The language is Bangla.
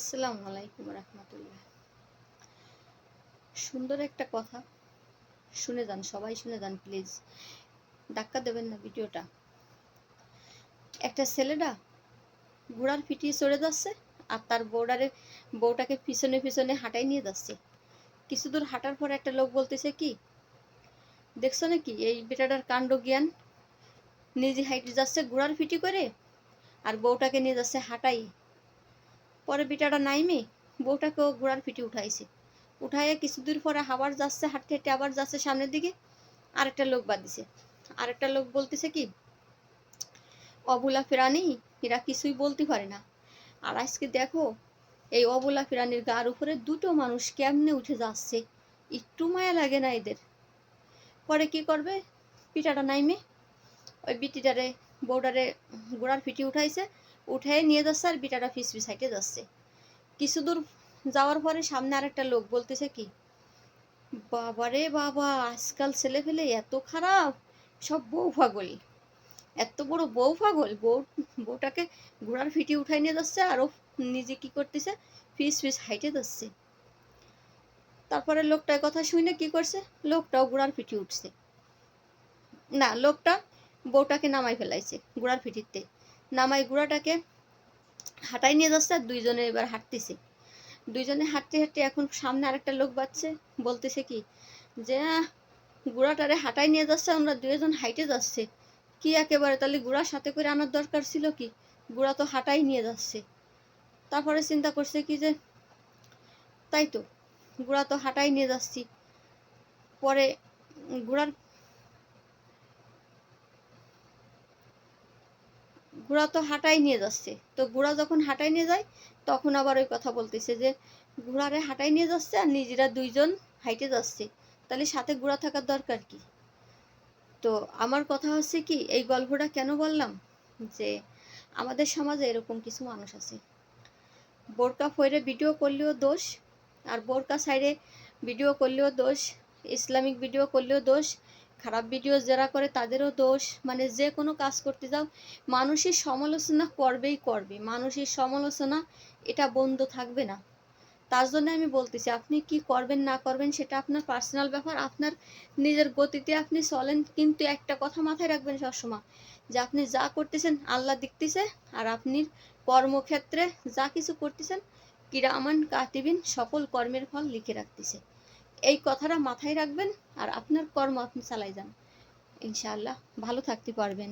আসসালামু আলাইকুম রহমতুল্লাহ। সুন্দর একটা কথা। শুনে যান, সবাই শুনে যান প্লিজ ধাক্কা দেবেন না ভিডিওটা। একটা ছেলেটা ঘোড়ার পিটিয়ে চড়ে যাচ্ছে আর তার বউডারে, বউটাকে পিছনে পিছনে হাঁটাই নিয়ে যাচ্ছে। কিছু দূর হাঁটার পর একটা লোক বলতেছে, কি? দেখছ নাকি? এই বেটাটার কাণ্ড জ্ঞান? নিজে হাইটে যাচ্ছে ঘোড়ার পিটি করে আর বউটাকে নিয়ে যাচ্ছে হাঁটাই পরে বিটাটা নাইমে বউটাকেও ঘোড়ার পিঠে উঠাইছে। উঠাইয়া কিছু দূর পরে আবার যাচ্ছে, হাঁটতে হাঁটতে আবার যাচ্ছে সামনের দিকে। আরেকটা লোক বাদ দিছে আরেকটা লোক বলতেছে কি, অবুলা প্রাণী এরা কিছুই বলতে পারে না। আর আজকে দেখো, এই অবলা প্রাণীর গার উপরে দুটো মানুষ কেমনে উঠে যাচ্ছে। একটু মায়া লাগে না এদের। পরে কি করবে, পিঠাটা নাইমে ওই বিটিটারে বউডারে গোড়ার পিটি উঠাইছে। উঠাই নিয়ে যাচ্ছে আর বিটাটা ফিস ফিস হাইটে যাচ্ছে। কিছু দূর যাওয়ার পরে সামনে আরেকটা লোক বলতেছে কি, বাবারে বাবা, আজকাল ছেলে ফেলে এত খারাপ, সব বউ পাগল। এত বড় বউ পাগল, বউ, বউটাকে ঘোড়ার ফিটি উঠাই নিয়ে যাচ্ছে আর ও নিজে কি করতেছে, ফিস ফিস হাইটে যাচ্ছে। তারপরে লোকটার কথা শুনে কি করছে, লোকটাও ঘোড়ার পিঠে উঠছে। না, লোকটা বউটাকে নামাই ফেলাইছে ঘোড়ার পিঠিতে নামাই গুড়াটাকে হাঁটাই নিয়ে যাচ্ছে আর দুইজনে এবার হাঁটতেছে। দুইজনে হাঁটতে হাঁটতে এখন সামনে আরেকটা লোক বাচ্চে বলতেছে কি যে গুড়াটারে হাঁটাই নিয়ে যাচ্ছে, আমরা দুইজন হাইটে যাচ্ছে। কি একেবারে তাহলে গুড়ার সাথে করে আনার দরকার ছিল কি? গুড়া তো হাঁটাই নিয়ে যাচ্ছে। তারপরে চিন্তা করছে কি যে, তাই তো, গুড়া তো হাঁটাই নিয়ে যাচ্ছি। পরে গুড়ার ঘোড়া তো হাঁটাই নিয়ে যাচ্ছে। তো ঘোড়া যখন হাঁটাই নিয়ে যায়, তখন আবার ওই কথা বলতেছে যে ঘোড়ারে হাঁটাই নিয়ে যাচ্ছে আর নিজেরা দুইজন হাইটে যাচ্ছে। তাহলে সাথে ঘোড়া থাকার দরকার কি? তো আমার কথা হচ্ছে কি, এই গল্পটা কেন বললাম? যে আমাদের সমাজে এরকম কিছু মানুষ আছে। বোরকা ফইরে ভিডিও করলেও দোষ, আর বোরকা সাইডে ভিডিও করলেও দোষ, ইসলামিক ভিডিও করলেও দোষ খারাপ ভিডিও যারা করে তাদেরও দোষ। মানে যে কোনো কাজ করতে যাও, মানুষের সমালোচনা করবেই করবে। মানুষের সমালোচনা এটা বন্ধ থাকবে না। তার জন্য আমি বলতেছি, আপনি কি করবেন, না করবেন সেটা আপনার পার্সোনাল ব্যাপার, আপনার নিজের গতিতে আপনি চলেন। কিন্তু একটা কথা মাথায় রাখবেন সবসময়, যে আপনি যা করতেছেন আল্লাহ দেখতেছে, আর আপনি কর্মক্ষেত্রে যা কিছু করতেছেন কিরামান কাতিবিন, সকল কর্মের ফল লিখে রাখতেছে। এই কথাটা মাথায় রাখবেন আর আপনার কর্ম আপনি চালাই যান। ইনশাআল্লাহ ভালো থাকতে পারবেন।